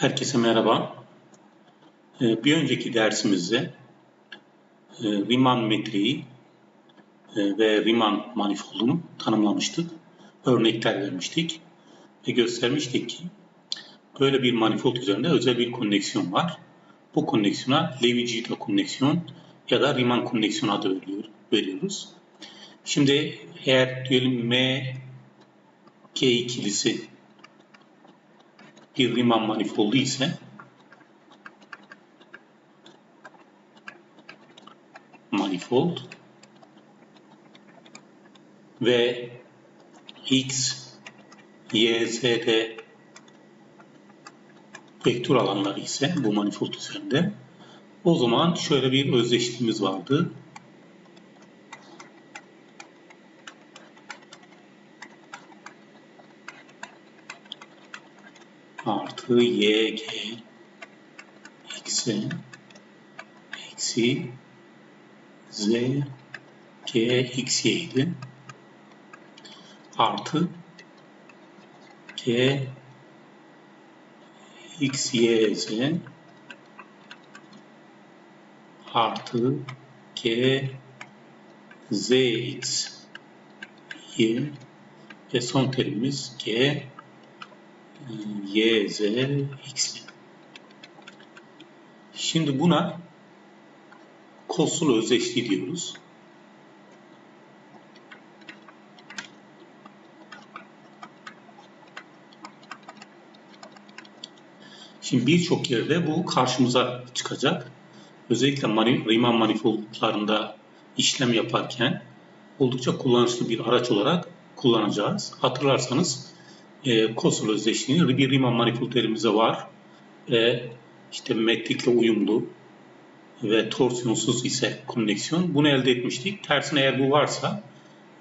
Herkese merhaba. Ee, Bir önceki dersimizde e, Riemann metriği e, ve Riemann manifoldunu tanımlamıştık. Örnekler vermiştik ve göstermiştik ki böyle bir manifold üzerinde özel bir konneksiyon var. Bu konneksiyona Levi-Civita konneksiyon ya da Riemann konneksiyon adı veriyor- veriyoruz. Şimdi eğer diyelim M G ikilisi bir Riemann manifoldu ise manifold ve x, y, z'de vektör alanları ise bu manifold üzerinde o zaman şöyle bir özdeşliğimiz vardı. Artı y, g, x'e eksi z, g, x, y idi. Artı g, x, y, z artı g, z, x, y ve son terimimiz g, y, z, x. Şimdi buna kosul özdeşliği diyoruz. Şimdi birçok yerde bu karşımıza çıkacak. Özellikle mani- Riemann manifoldlarında işlem yaparken oldukça kullanışlı bir araç olarak kullanacağız. Hatırlarsanız e, kosul özdeşliğini bir Riemann manifold elimizde var. E, işte metrikle uyumlu ve torsiyonsuz ise konneksiyon. Bunu elde etmiştik. Tersine eğer bu varsa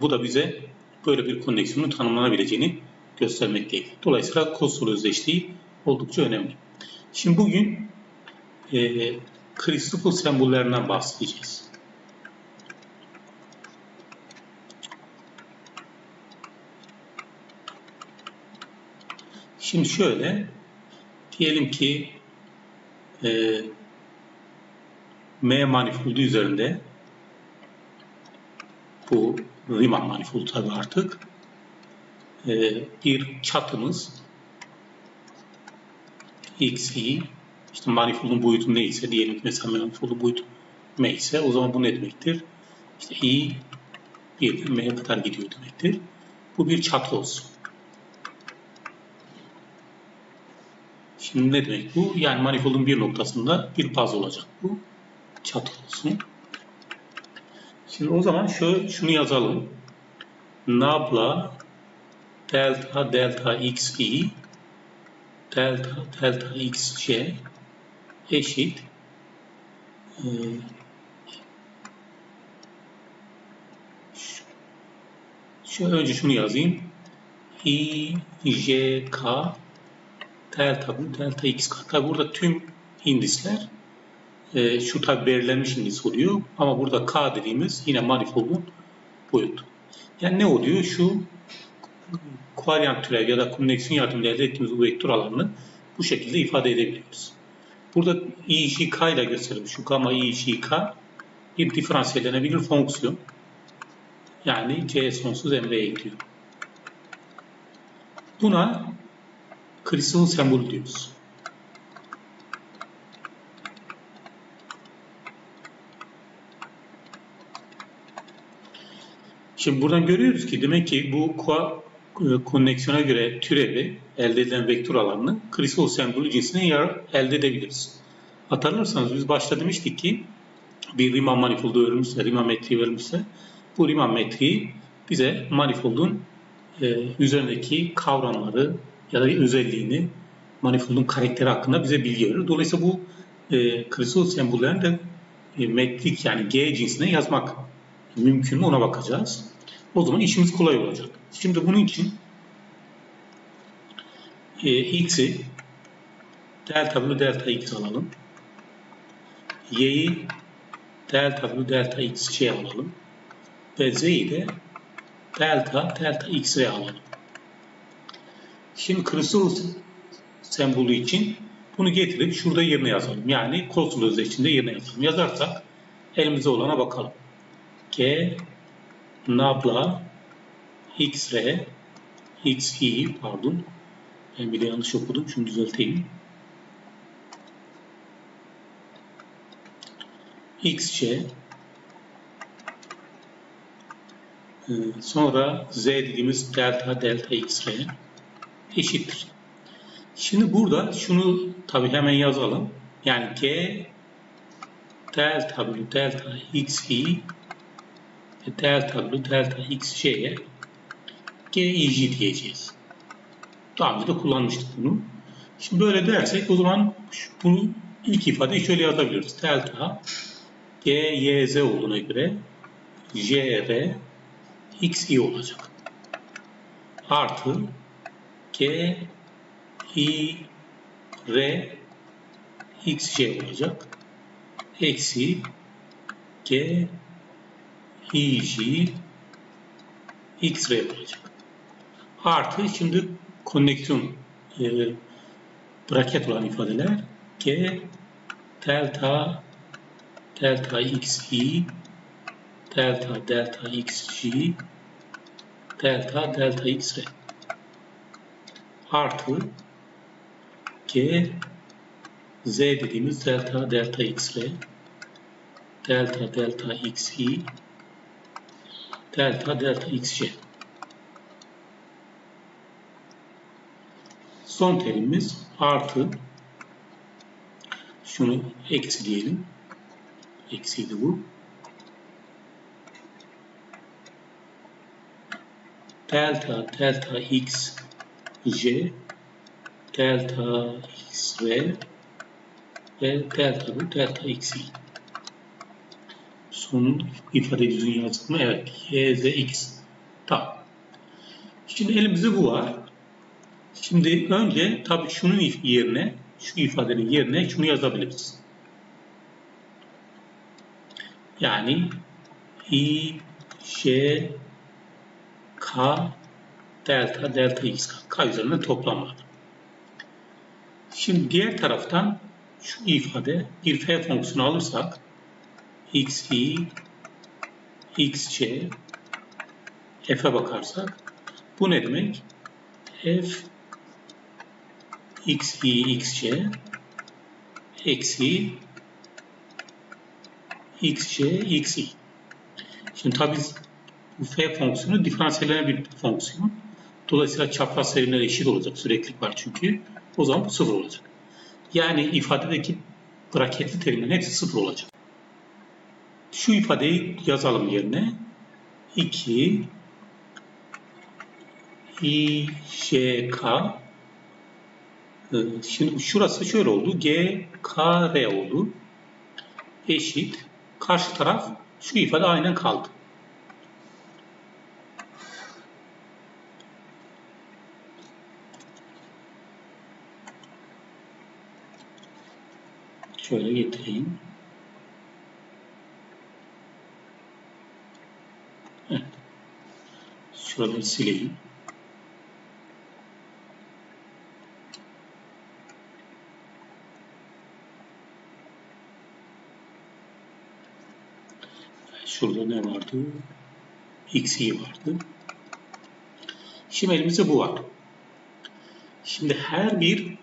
bu da bize böyle bir konneksiyonun tanımlanabileceğini göstermekteydi. Dolayısıyla kosul özdeşliği oldukça önemli. Şimdi bugün e, Christoffel sembollerinden bahsedeceğiz. Şimdi şöyle diyelim ki e, M manifoldu üzerinde bu Riemann manifoldu tabi artık e, bir çatımız x, y işte manifoldun boyutu neyse diyelim ki mesela manifoldun boyutu m ise o zaman bu ne demektir? İşte i birden m'ye kadar gidiyor demektir. Bu bir çatı olsun. Şimdi ne demek bu? Yani manifoldun bir noktasında bir baz olacak bu. Çatı olsun. Şimdi o zaman şu, şunu yazalım. Nabla delta delta x i delta delta x j eşit e, şu önce şunu yazayım. i j k delta bu delta x k. Tabi burada tüm indisler e, şu tabi belirlenmiş indis oluyor ama burada k dediğimiz yine manifoldun boyutu. Yani ne oluyor? Şu kovaryant türev ya da konneksiyon yardımıyla elde ettiğimiz bu vektör alanını bu şekilde ifade edebiliyoruz. Burada i işi k ile gösterilmiş. Şu gamma i işi k bir diferansiyellenebilir fonksiyon. Yani c sonsuz emreye ekliyor. Buna kristal sembolü diyoruz. Şimdi buradan görüyoruz ki demek ki bu koa e, konneksiyona göre türevi elde edilen vektör alanını kristal sembolü cinsine yer elde edebiliriz. Hatırlarsanız biz başta demiştik ki bir Riemann manifoldu verilmişse, Riemann metriği verilmişse bu Riemann metriği bize manifoldun e, üzerindeki kavramları ya da özelliğini manifoldun karakteri hakkında bize bilgi verir. Dolayısıyla bu e, kristal sembollerini de e, metrik yani G cinsine yazmak mümkün mü ona bakacağız. O zaman işimiz kolay olacak. Şimdi bunun için e, x'i delta bölü delta x alalım. y'yi delta bölü delta x şey alalım. Ve z'yi de delta delta x'e alalım. Şimdi kristal sembolü için Bunu getirip şurada yerine yazalım. Yani konsol özdeşliğinde yerine yazalım. Yazarsak elimizde olana bakalım. G nabla x-ray xi pardon ben bir yanlış okudum. Şunu düzelteyim. xc Ee, sonra z dediğimiz delta delta x-ray eşittir. Şimdi burada şunu tabi hemen yazalım. Yani g delta bölü delta xi ve delta bölü delta xc'ye gij diyeceğiz. Daha önce de kullanmıştık bunu. Şimdi böyle dersek o zaman bunu ilk ifadeyi şöyle yazabiliriz. Delta g, y, z olduğuna göre j, r, x, i olacak. Artı g, i, r, x, j olacak. Eksi g, i, j, x, r olacak. Artı şimdi konneksiyon e, braket olan ifadeler g, delta, delta x, i, delta delta x g delta delta x r artı g z dediğimiz delta delta x r delta delta x i delta delta x j. Son terimimiz artı şunu eksi diyelim. Eksiydi bu. Delta delta x j delta x r ve delta bu delta x i. Son ifade düzgün yazdık mı? Evet. Y, Z, X. Tamam. Şimdi elimizde bu var. Şimdi önce tabii şunun yerine, şu ifadenin yerine şunu yazabiliriz. Yani I, J, K delta delta x k. K üzerinden toplamlar. Şimdi diğer taraftan şu ifade bir f fonksiyonu alırsak x i x c f'e bakarsak bu ne demek? f x i x c eksi x c x i. Şimdi tabi bu f fonksiyonu diferansiyellenen bir fonksiyon. Dolayısıyla çapraz sayılar eşit olacak. Süreklilik var çünkü. O zaman bu sıfır olacak. Yani ifadedeki braketli terimlerin hepsi sıfır olacak. Şu ifadeyi yazalım yerine. 2 i j k Şimdi şurası şöyle oldu. G, K, R oldu. Eşit. Karşı taraf şu ifade aynen kaldı. Şöyle getireyim. Evet. Şuraları sileyim. Şurada ne vardı? X'i vardı. Şimdi elimizde bu var. Şimdi her bir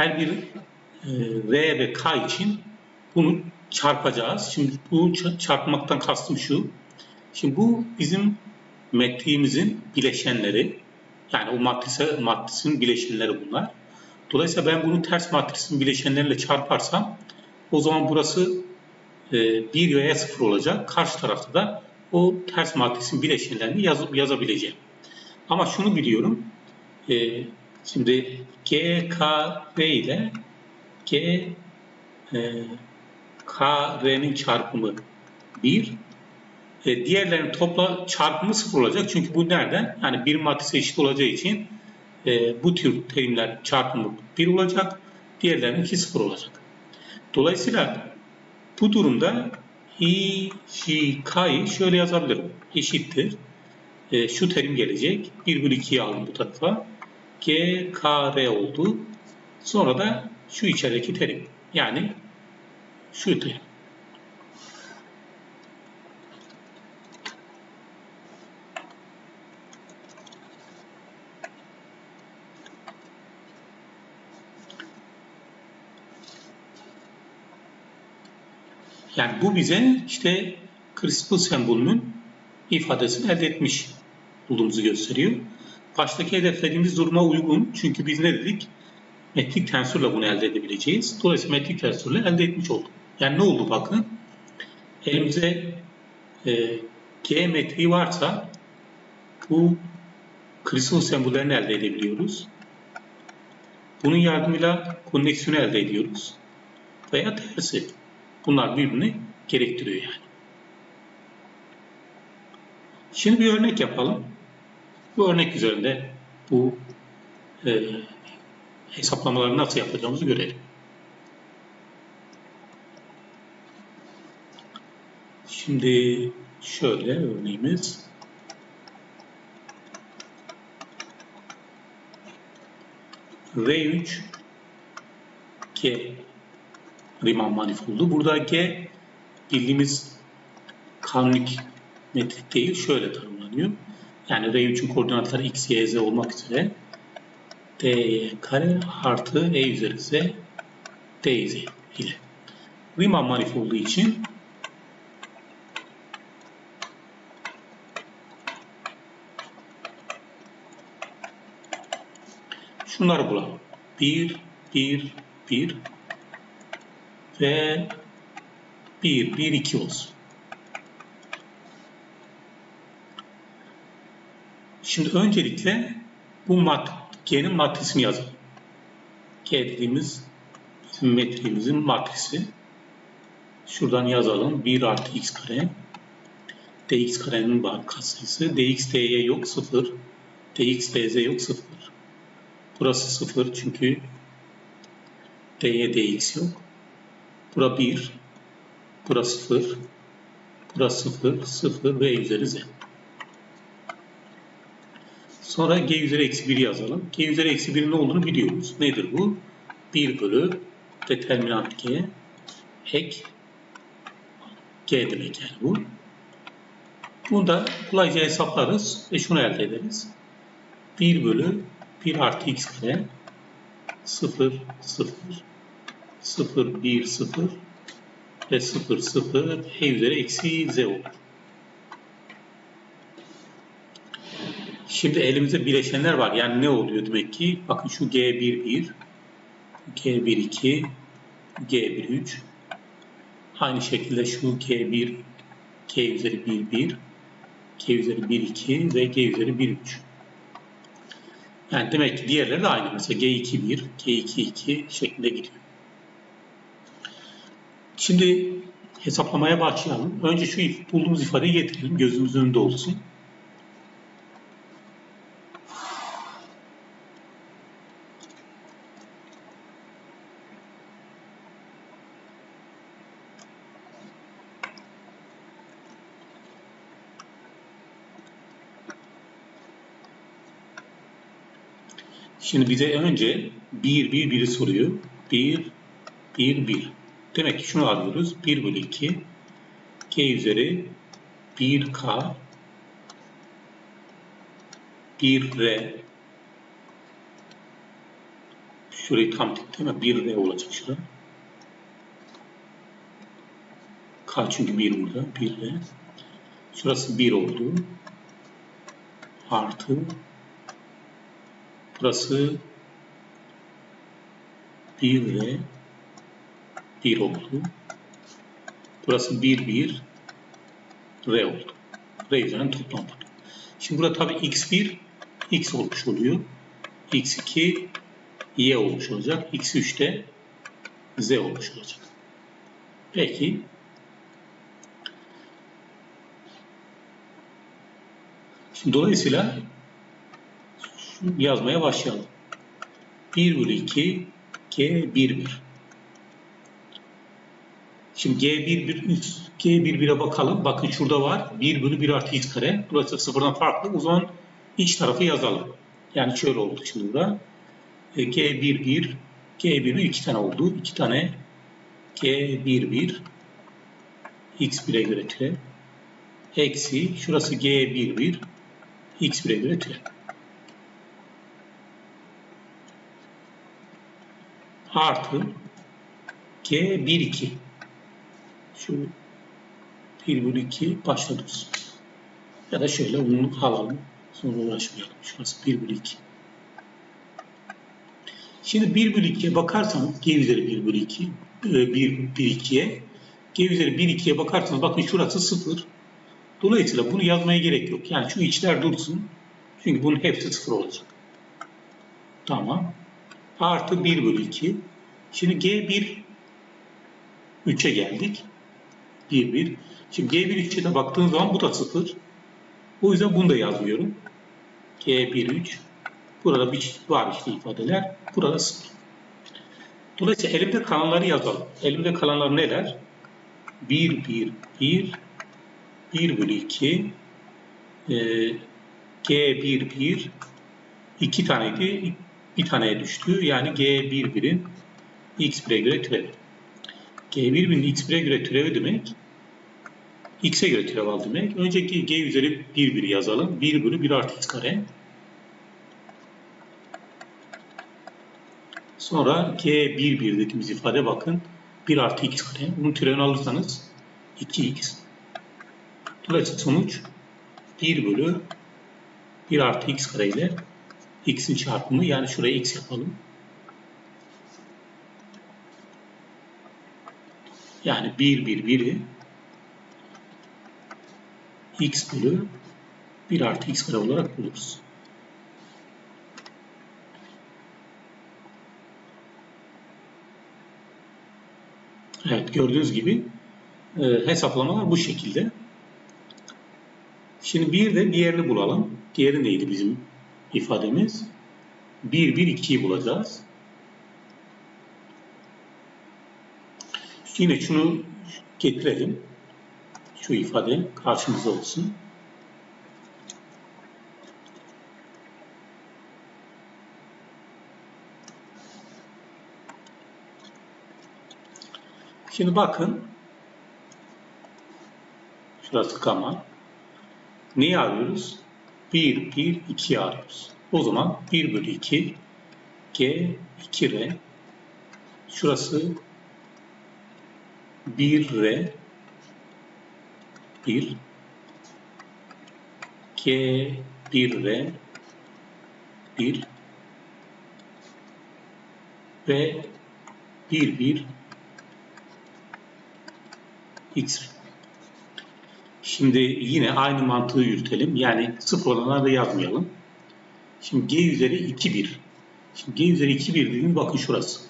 her bir e, R ve K için bunu çarpacağız. Şimdi bu çarpmaktan kastım şu. Şimdi bu bizim metriğimizin bileşenleri. Yani o matrise, matrisin bileşenleri bunlar. Dolayısıyla ben bunu ters matrisin bileşenleriyle çarparsam o zaman burası e, 1 veya 0 olacak. Karşı tarafta da o ters matrisin bileşenlerini yazıp yazabileceğim. Ama şunu biliyorum. Şimdi G, K, R ile G, e, K, R'nin çarpımı 1. E, diğerlerinin topla çarpımı 0 olacak. Çünkü bu nereden? Yani bir matrise eşit olacağı için e, bu tür terimler çarpımı 1 olacak. Diğerlerinin 2 0 olacak. Dolayısıyla bu durumda k'yı şöyle yazabilirim. Eşittir. e, şu terim gelecek. 1 bölü 2'yi aldım bu tarafa. G, K, R oldu. Sonra da şu içerideki terim. Yani şu terim. Yani bu bize işte CRISPR sembolünün ifadesini elde etmiş olduğumuzu gösteriyor. Baştaki hedeflediğimiz duruma uygun. Çünkü biz ne dedik? Metrik tensörle bunu elde edebileceğiz. Dolayısıyla metrik tensörle elde etmiş olduk. Yani ne oldu bakın? Elimizde e, G metriği varsa bu CRISPR sembollerini elde edebiliyoruz. Bunun yardımıyla konneksiyonu elde ediyoruz. Veya tersi. Bunlar birbirini gerektiriyor yani. Şimdi bir örnek yapalım. Bu örnek üzerinde bu e, hesaplamaları nasıl yapacağımızı görelim. Şimdi şöyle örneğimiz R3 G Riemann manifoldu. Burada G bildiğimiz kanonik metrik değil şöyle tanımlanıyor. Yani R3'ün koordinatları x, y, z olmak üzere d kare artı e üzeri z d z ile. Riemann manifoldu için şunları bulalım. 1, 1, 1 ve 1, 1, 2 olsun. Şimdi öncelikle bu mat G'nin matrisini yazalım. G dediğimiz metriğimizin matrisi. Şuradan yazalım. 1 artı x kare. dx karenin katsayısı. dx dy yok 0. dx dz yok 0. Burası 0 çünkü dy dx yok. Bura 1. Burası 0. Burası 0. 0 ve üzeri z. Sonra g üzeri eksi 1 yazalım. g üzeri eksi 1'in ne olduğunu biliyoruz. Nedir bu? 1 bölü determinant g ek g demek yani bu. Bunu da kolayca hesaplarız ve şunu elde ederiz. 1 bölü 1 artı x kare 0 0 0 1 0 ve 0 0 e üzeri eksi z olur. Şimdi elimizde bileşenler var. Yani ne oluyor demek ki? Bakın şu G11, G12, G13. Aynı şekilde şu G1, G üzeri 11, G üzeri 12 ve G üzeri 13. Yani demek ki diğerleri de aynı. Mesela G21, G22 şeklinde gidiyor. Şimdi hesaplamaya başlayalım. Önce şu bulduğumuz ifadeyi getirelim. Gözümüzün önünde olsun. Şimdi bize önce 1, 1, 1'i soruyor. 1, 1, 1. Demek ki şunu alıyoruz. 1 bölü 2 k üzeri 1k 1r şurayı tam değil mi? 1r olacak şurada. K çünkü 1 burada. 1r. Şurası 1 oldu. Artı Burası 1 ve 1 oldu. Burası 1, 1 R oldu. R üzerinden toplam. Şimdi burada tabi x1 x olmuş oluyor. x2 y olmuş olacak. x3 de z olmuş olacak. Peki Şimdi dolayısıyla yazmaya başlayalım. 1 bölü 2 G 1 1. Şimdi G1 üst G11'e bakalım. Bakın şurada var. 1 bölü 1 artı x kare. Burası sıfırdan farklı. O zaman iç tarafı yazalım. Yani şöyle oldu şimdi burada. E, G11 G11 iki tane oldu. İki tane G11 x1'e göre türev. Eksi şurası G11 x1'e göre türev. Artı G12 şu 1 bölü 2 başta dursun. Ya da şöyle onu alalım. Sonra uğraşmayalım. Şurası 1 bölü 2. Şimdi 1 bölü 2'ye bakarsanız G üzeri 1 bölü 2 1, 1 2'ye G üzeri 1 2'ye bakarsanız bakın şurası 0. Dolayısıyla bunu yazmaya gerek yok. Yani şu içler dursun. Çünkü bunun hepsi 0 olacak. Tamam. Artı 1 bölü 2. Şimdi G1 3'e geldik. 1 1. Şimdi G1 3'e de baktığınız zaman bu da 0. O yüzden bunu da yazmıyorum. G1 3. Burada bir var işte ifadeler. Burada 0. Dolayısıyla elimde kalanları yazalım. Elimde kalanlar neler? 1 1 1 1 bölü 2 e, G1 1 2 taneydi. Bir taneye düştü. Yani G1 1'in x1'e göre türevi. G1 1'in x1'e göre türevi demek x'e göre türev al demek. Önceki g üzeri 1 1 yazalım. 1 bölü 1 artı x kare. Sonra g 1 1 dediğimiz ifade bakın. 1 artı x kare. Bunun türevini alırsanız 2x. Dolayısıyla sonuç 1 bölü 1 artı x kare ile x'in çarpımı yani şuraya x yapalım. Yani 1 1 1'i x bölü 1 artı x kare olarak buluruz. Evet gördüğünüz gibi e, hesaplamalar bu şekilde. Şimdi bir de diğerini bulalım. Diğeri neydi bizim ifademiz? 1 1 2'yi bulacağız. Yine şunu getirelim. Şu ifade karşımızda olsun. Şimdi bakın. Şurası gama. Neyi arıyoruz? 1, 1, 2 arıyoruz. O zaman 1 bölü 2 G 2 R. Şurası 1 R 1 G 1 R 1 ve 1 1 X Şimdi yine aynı mantığı yürütelim. Yani sıfır olanları da yazmayalım. Şimdi G üzeri 2 1. Şimdi G üzeri 2 1 dediğim bakın şurası.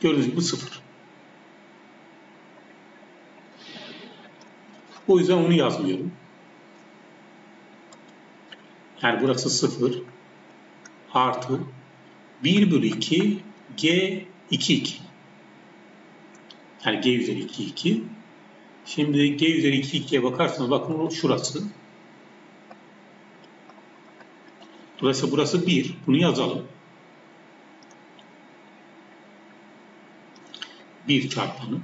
Gördüğünüz gibi sıfır. O yüzden onu yazmıyorum. Yani burası 0 artı 1 bölü 2 G 2 2. Yani G üzeri 2 2. Şimdi G üzeri 2 2'ye bakarsanız bakın şurası. Dolayısıyla burası 1. Bunu yazalım. 1 çarpanı.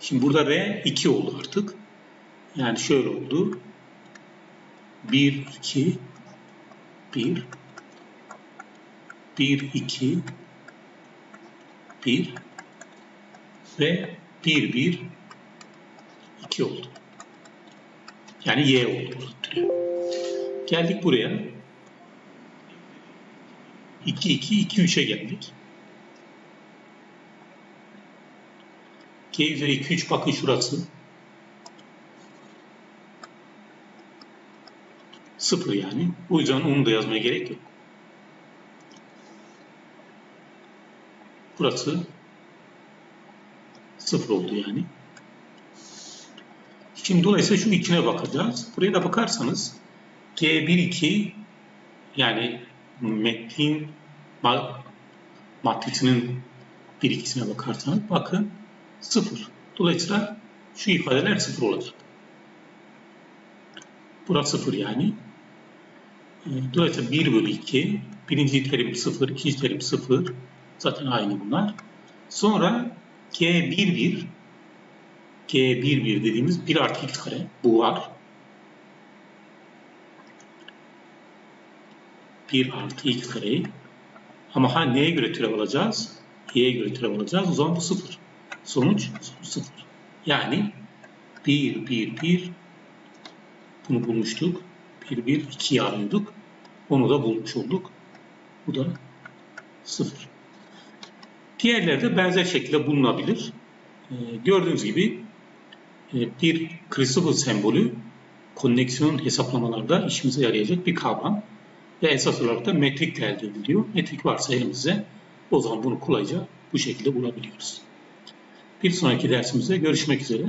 Şimdi burada R 2 oldu artık. Yani şöyle oldu. 1, 2, 1, 1, 2, 1 ve 1, 1, 2 oldu. Yani Y oldu. Geldik buraya. 2, 2, 2, 3'e geldik. G üzeri 2, 3 bakın şurası. 0 yani. O yüzden onu da yazmaya gerek yok. Burası 0 oldu yani. Şimdi dolayısıyla şu içine bakacağız. Buraya da bakarsanız G1, 2 yani metin ma- matrisinin bir ikisine bakarsanız bakın sıfır. Dolayısıyla şu ifadeler sıfır olacak. Burası sıfır yani. E, Dolayısıyla 1 bölü 2. Birinci terim 0, ikinci terim 0. Zaten aynı bunlar. Sonra G11 G11 dediğimiz 1 artı x kare. Bu var. 1 artı x kareyi ama ha neye göre türev alacağız? Y'ye göre türev alacağız. O zaman bu 0. Sonuç 0. Yani 1, 1, 1 bunu bulmuştuk. 1, 1, 2'yi arıyorduk. Onu da bulmuş olduk. Bu da 0. Diğerleri de benzer şekilde bulunabilir. Ee, gördüğünüz gibi e, bir Christopher sembolü konneksiyon hesaplamalarda işimize yarayacak bir kavram. Ve esas olarak da metrik de elde ediliyor. Metrik varsa elimizde o zaman bunu kolayca bu şekilde bulabiliyoruz. Bir sonraki dersimizde görüşmek üzere.